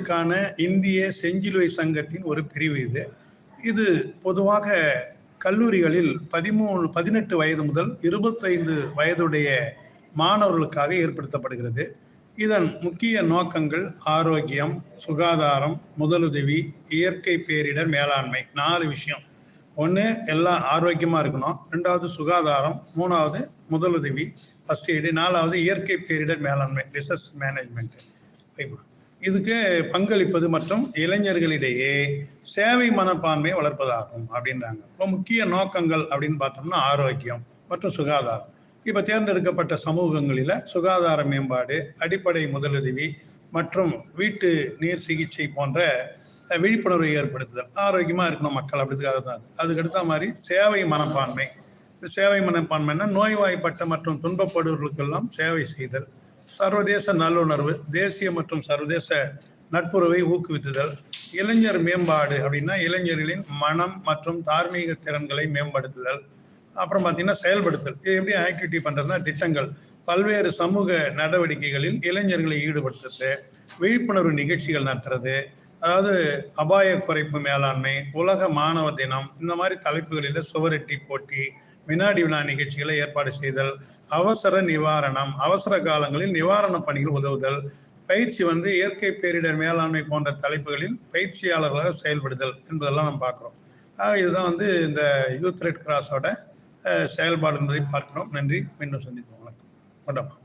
க்கான இந்திய செஞ்சிலுவை சங்கத்தின் ஒரு பிரிவு இது. இது பொதுவாக கல்லூரிகளில் பதிமூணு பதினெட்டு வயது முதல் இருபத்தைந்து வயதுடைய மாணவர்களுக்காக ஏற்படுத்தப்படுகிறது. இதன் முக்கிய நோக்கங்கள் ஆரோக்கியம் சுகாதாரம் முதலுதவி இயற்கை பேரிடர் மேலாண்மை நாலு விஷயம். ஒன்று எல்லாம் ஆரோக்கியமாக இருக்கணும். ரெண்டாவது சுகாதாரம். மூணாவது முதலுதவி ஃபர்ஸ்ட் எய்டு நாலாவது இயற்கை பேரிடர் மேலாண்மை ரிசர்ச் மேனேஜ்மெண்ட் இதுக்கு பங்களிப்பது மற்றும் இளைஞர்களிடையே சேவை மனப்பான்மையை வளர்ப்பதாகும் அப்படின்றாங்க. இப்போ முக்கிய நோக்கங்கள் அப்படின்னு பார்த்தோம்னா ஆரோக்கியம் மற்றும் சுகாதாரம். இப்போ தேர்ந்தெடுக்கப்பட்ட சமூகங்களில் சுகாதார மேம்பாடு அடிப்படை முதலுதவி மற்றும் வீட்டு நீர் சிகிச்சை போன்ற விழிப்புணர்வை ஏற்படுத்துதல். ஆரோக்கியமாக இருக்கணும் மக்கள் அப்படிதுக்காக தான் அதுக்கடுத்த மாதிரி சேவை மனப்பான்மை. இந்த சேவை மனப்பான்மைன்னா நோய்வாய்ப்பட்ட மற்றும் துன்பப்படுவர்களுக்கெல்லாம் சேவை செய்தல். சர்வதேச நல்லுணர்வு தேசிய மற்றும் சர்வதேச நட்புறவை ஊக்குவித்துதல் இளைஞர் மேம்பாடு அப்படின்னா இளைஞர்களின் மனம் மற்றும் தார்மீக திறன்களை மேம்படுத்துதல். அப்புறம் பார்த்தீங்கன்னா செயல்படுத்தல். இது எப்படி ஆக்டிவிட்டி பண்ணுறதுனா திட்டங்கள். பல்வேறு சமூக நடவடிக்கைகளில் இளைஞர்களை ஈடுபடுத்துறது விழிப்புணர்வு நிகழ்ச்சிகள் நடத்துறது அதாவது அபாய குறைப்பு மேலாண்மை உலக மாணவர் தினம் இந்த மாதிரி தலைப்புகளில் சுவரெட்டி போட்டி வினாடி வினா நிகழ்ச்சிகளை ஏற்பாடு செய்தல் அவசர நிவாரணம் அவசர காலங்களில் நிவாரணப் பணிகள் உதவுதல் பயிற்சி வந்து இயற்கை பேரிடர் மேலாண்மை போன்ற தலைப்புகளில் பயிற்சியாளர்களாக செயல்படுதல் என்பதெல்லாம் நம்ம பார்க்குறோம். ஆக இதுதான் வந்து இந்த யூத் ரெட் கிராஸோட செயல்பாடு என்பதை பார்க்கிறோம். நன்றி. மீண்டும் சந்திப்போம். வணக்கம். வணக்கம்.